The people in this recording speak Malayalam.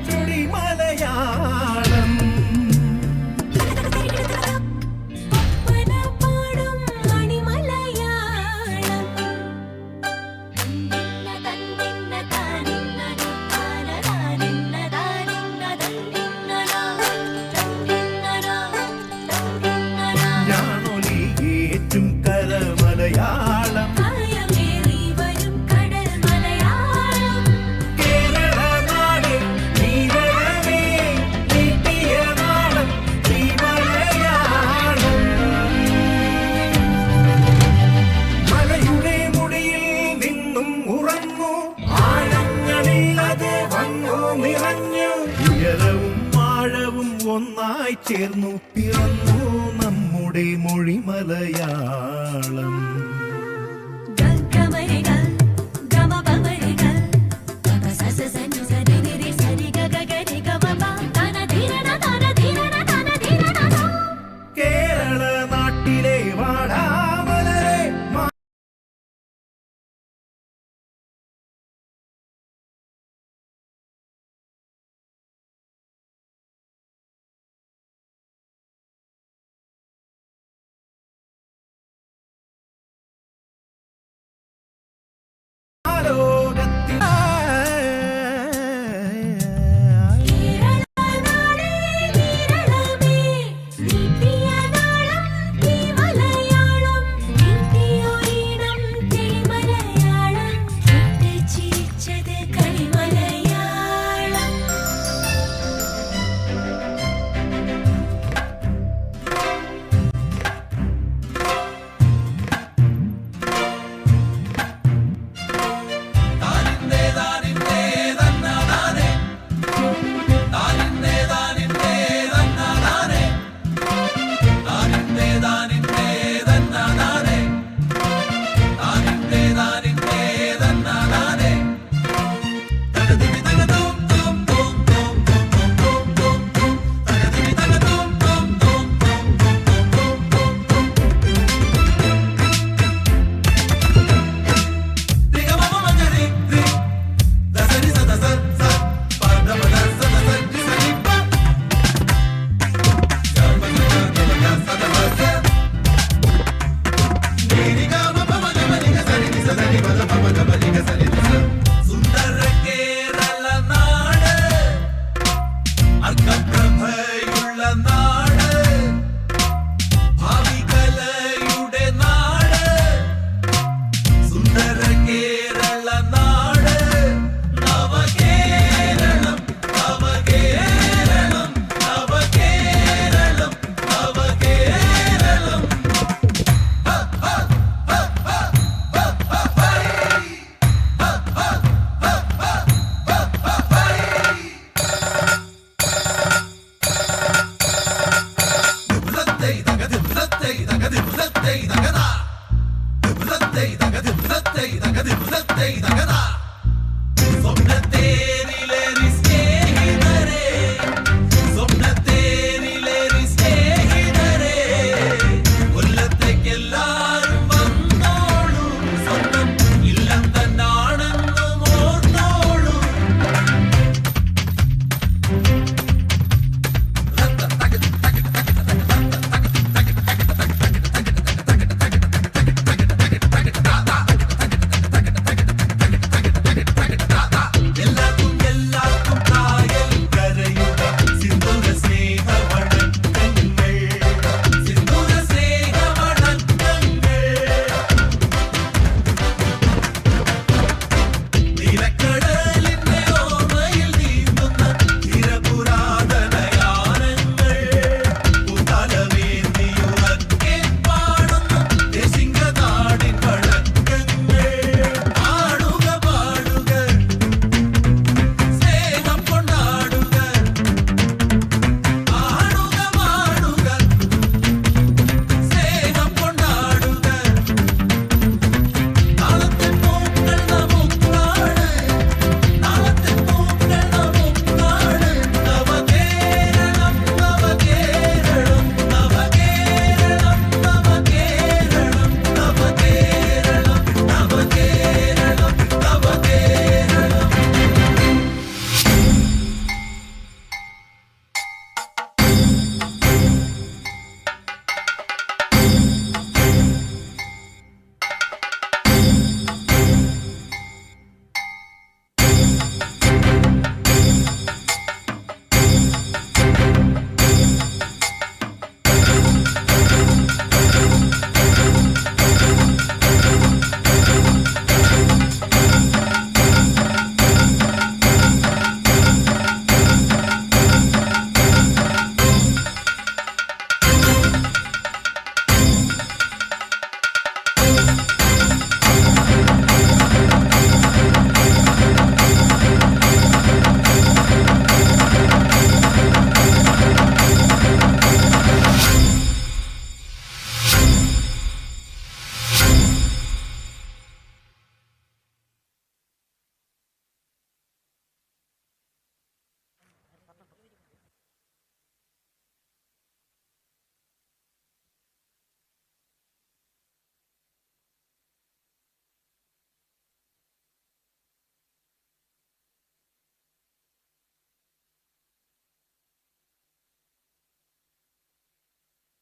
Jody Mike. നിറഞ്ഞു നിറഞ്ഞു. ഉയരവും ആഴവും ഒന്നായി ചേർന്നു. പിറന്നു നമ്മുടെ മൊഴി മലയാളം தகதி புதத்தை தகதி புதத்தை தகதா